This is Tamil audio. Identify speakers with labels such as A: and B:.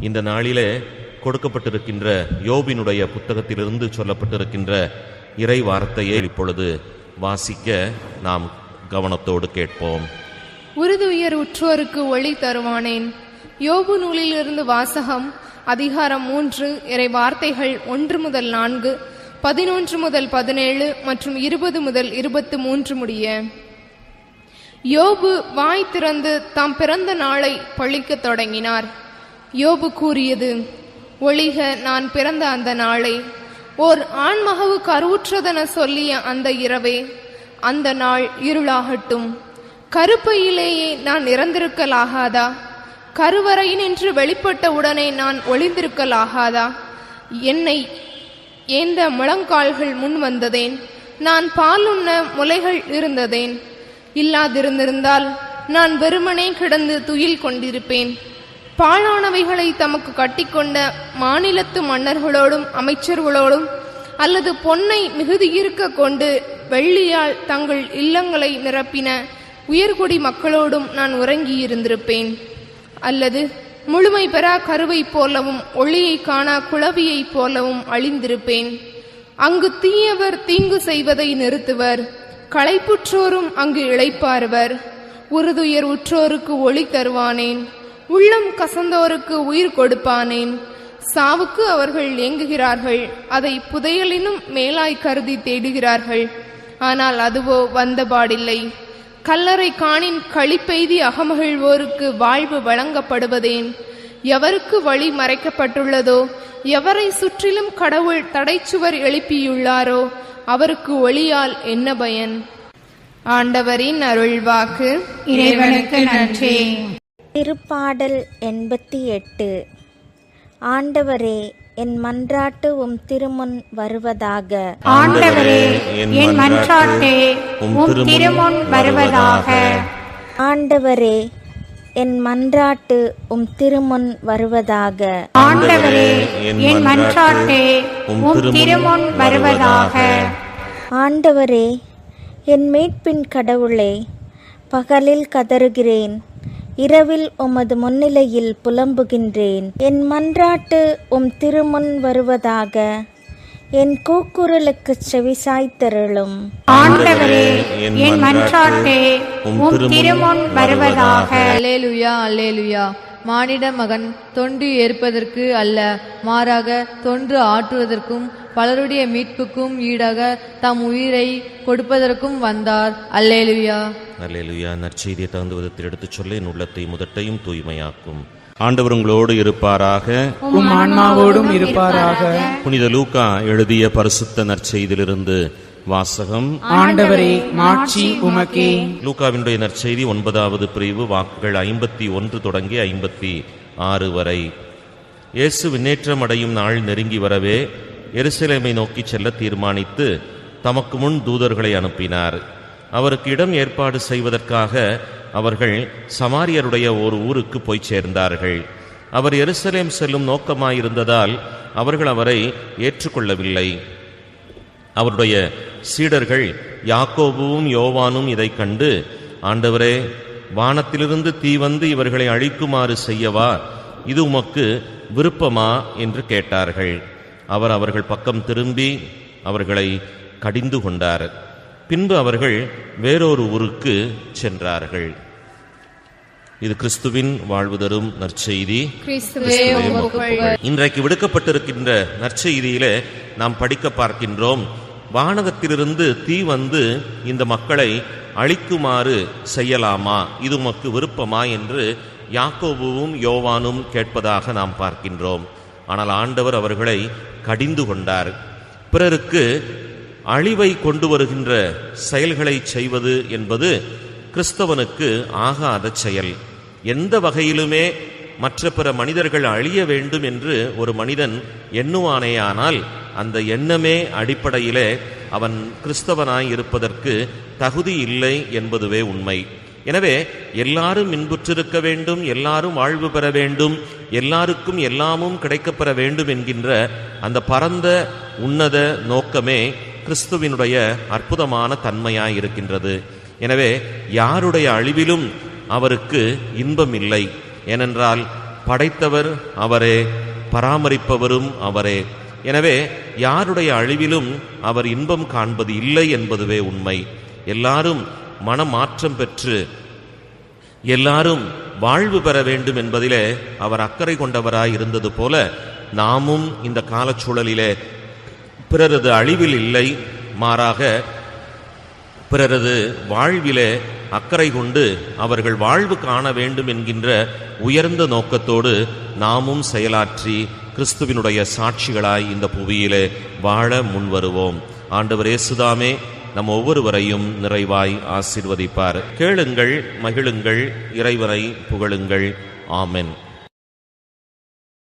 A: இந்த நாளிலே கொடுக்கப்பட்டிருக்கின்ற யோபினுடைய புத்தகத்திலிருந்து சொல்லப்பட்டிருக்கின்ற இறை வார்த்தையை இப்பொழுது வாசிக்க நாம் கவனத்தோடு கேட்போம்.
B: உறுதுயர் உற்றோருக்கு ஒளி தருவானேன். யோபு நூலிலிருந்து வாசகம் அதிகாரம் மூன்று இறை வார்த்தைகள் ஒன்று முதல் நான்கு பதினொன்று முதல் பதினேழு மற்றும் இருபது முதல் இருபத்து மூன்று முடிய. யோபு வாய் திறந்து தாம் பிறந்த நாளை பழிக்கத் தொடங்கினார். யோபு கூறியது ஒளிக நான் பிறந்த அந்த நாளை ஓர் ஆண்மகவு கருவுற்றதென சொல்லிய அந்த இரவே அந்த நாள் இருளாகட்டும். கருப்பையிலேயே நான் இறந்திருக்கலாகாதா? கருவறையினின்று வெளிப்பட்ட உடனே நான் ஒளிந்திருக்கலாகாதா? என்னை ஏந்த முழங்கால்கள் முன் வந்ததேன்? நான் பாலுண்ண முலைகள் இருந்ததேன்? இல்லாதிருந்திருந்தால் நான் வெறுமனே கிடந்து துயில் கொண்டிருப்பேன். பாழானவைகளை தமக்கு கட்டிக்கொண்ட மாநிலத்து மன்னர்களோடும் அமைச்சர்களோடும் அல்லது பொன்னை மிகுதியிருக்க கொண்டு வெள்ளியால் தங்கள் இல்லங்களை நிரப்பின உயர்குடி மக்களோடும் நான் உறங்கியிருந்திருப்பேன் அல்லது முழுமை பெறா கருவைப் போலவும் ஒளியை காணா குளவியைப் போலவும் அழிந்திருப்பேன். அங்கு தீயவர் தீங்கு செய்வதை நிறுத்துவர் களைப்புற்றோரும் அங்கு இழைப்பார்வர் உறுதுயர் உற்றோருக்கு ஒளி தருவானேன். உள்ளம் கசந்தோருக்கு உயிர் கொடுப்பானேன். சாவுக்கு அவர்கள் ஏங்குகிறார்கள். அதை புதையலினும் மேலாய் கருதி தேடுகிறார்கள். ஆனால் அதுவோ வந்தபாடில்லை. கல்லறை காணின் களிப்பெய்தி அகமகிழ்வோருக்கு வாழ்வு வழங்கப்படுவதேன். எவருக்கு வழி மறைக்கப்பட்டுள்ளதோ எவரை சுற்றிலும் கடவுள் தடைச்சுவர் எழுப்பியுள்ளாரோ அவருக்கு ஒளியால் என்ன பயன்? ஆண்டவரின் அருள்வாக்கு.
C: இறைவனுக்கு நன்றி.
D: திருப்பாடல் எண்பத்தி எட்டு. ஆண்டவரே என் மன்றாட்டு உம் திருமுன் வருவதாக.
C: ஆண்டவரே என் மன்றாட்டே உம் திருமுன் வருவதாக.
D: ஆண்டவரே என் மன்றாட்டு உம் திருமுன் வருவதாக.
C: ஆண்டவரே என் மன்றாட்டே உம் திருமுன் வருவதாக.
D: ஆண்டவரே என் மீட்பின் கடவுளே பகலில் கதறுகிறேன். இரவில் உமது முன்னிலையில் புலம்புகின்றேன். என் மன்றாட்டு உம் திருமுன் வருவதாக. என் கூக்குரலுக்கு செவிசாய்த்தருளும்
C: ஆண்டவரே என் மன்றாட்டே உம் திருமுன் வருவதாக.
E: அல்லேலுயா அல்லேலுயா. மானிட மகன் தொண்டு ஏற்பதற்கு அல்ல மாறாக தொன்று ஆற்றுவதற்கும் பலருடைய மீட்புக்கும் ஈடாக தம் உயிரை கொடுப்பதற்கும் வந்தார். அல்லேலுயா.
A: அல்லேலுயா. நற்செய்தியை தகுந்த விதத்தில் எடுத்துச் சொல்ல. என் உள்ளத்தை முதட்டையும் தூய்மையாக்கும். ஆண்டவர் உங்களோடு இருப்பாராக.
F: உம் ஆன்மாவோடும் இருப்பாராக.
A: புனித லூக்கா எழுதிய பரிசுத்த நற்செய்தியிலிருந்து வாசகம்.
F: ஆண்டவரே மாட்சி உமக்கே.
A: லூக்காவினுடைய நற்செய்தி ஒன்பதாவது பிரிவு வாக்குகள் ஐம்பத்தி ஒன்று தொடங்கி ஐம்பத்தி ஆறு வரை. இயேசு விண்ணேற்றம் அடையும் நாள் நெருங்கி வரவே எருசலேமை நோக்கி செல்ல தீர்மானித்து தமக்கு முன் தூதர்களை அனுப்பினார். அவருக்கு இடம் ஏற்பாடு செய்வதற்காக அவர்கள் சமாரியருடைய ஒரு ஊருக்கு போய் சேர்ந்தார்கள். அவர் எருசலேம் செல்லும் நோக்கமாயிருந்ததால் அவர்கள் அவரை ஏற்றுக்கொள்ளவில்லை. அவருடைய சீடர்கள் யாக்கோபுவும் யோவானும் இதைக் கண்டு ஆண்டவரே வானத்திலிருந்து தீ வந்து இவர்களை அழிக்குமாறு செய்யவா? இது உமக்கு விருப்பமா? என்று கேட்டார்கள். அவர் அவர்கள் பக்கம் திரும்பி அவர்களை கடிந்து கொண்டார். பின்பு அவர்கள் வேறொரு ஊருக்கு சென்றார்கள். இது கிறிஸ்துவின் வாழ்வு தரும் நற்செய்தி. இன்றைக்கு விடுக்கப்பட்டிருக்கின்ற நற்செய்தியிலே நாம் படிக்க பார்க்கின்றோம். வானகத்திலிருந்து தீ வந்து இந்த மக்களை அழிக்குமாறு செய்யலாமா? இது உமக்கு விருப்பமா? என்று யாக்கோபுவும் யோவானும் கேட்பதாக நாம் பார்க்கின்றோம். ஆனால் ஆண்டவர் அவர்களை கடிந்து கொண்டார். பிறருக்கு அழிவை கொண்டு வருகின்ற செயல்களை செய்வது என்பது கிறிஸ்தவனுக்கு ஆகாத செயல். எந்த வகையிலுமே மற்ற பிற மனிதர்கள் அழிய வேண்டும் என்று ஒரு மனிதன் எண்ணுவானேயானால் அந்த எண்ணமே அடிப்படையிலே அவன் கிறிஸ்தவனாய் இருப்பதற்கு தகுதி இல்லை என்பதுவே உண்மை. எனவே எல்லாரும் இன்புற்றிருக்க வேண்டும் எல்லாரும் வாழ்வு பெற வேண்டும் எல்லாருக்கும் எல்லாமும் கிடைக்கப்பெற வேண்டும் என்கின்ற அந்த பரந்த உன்னத நோக்கமே கிறிஸ்துவினுடைய அற்புதமான தன்மையாய் இருக்கின்றது எனவே யாருடைய அழிவிலும் அவருக்கு இன்பம் இல்லை ஏனென்றால் படைத்தவர் அவரே பராமரிப்பவரும் அவரே. எனவே யாருடைய அழிவிலும் அவர் இன்பம் காண்பது இல்லை என்பதுவே உண்மை. எல்லாரும் மனமாற்றம் பெற்று எல்லாரும் வாழ்வு பெற வேண்டும் என்பதிலே அவர் அக்கறை கொண்டவராய் இருந்தது போல நாமும் இந்த காலச்சூழலிலே பிறரது அழிவில் இல்லை மாறாக பிறரது வாழ்விலே அக்கறை கொண்டு அவர்கள் வாழ்வு காண வேண்டும் என்கின்ற உயர்ந்த நோக்கத்தோடு நாமும் செயலாற்றி கிறிஸ்துவினுடைய சாட்சிகளாய் இந்த புவியிலே வாழ முன்வருவோம். ஆண்டவர் இயேசுதாமே நம் ஒவ்வொருவரையும் நிறைவாய் ஆசீர்வதிப்பார். கேளுங்கள் மகிழுங்கள் இறைவனை புகழுங்கள். ஆமென்.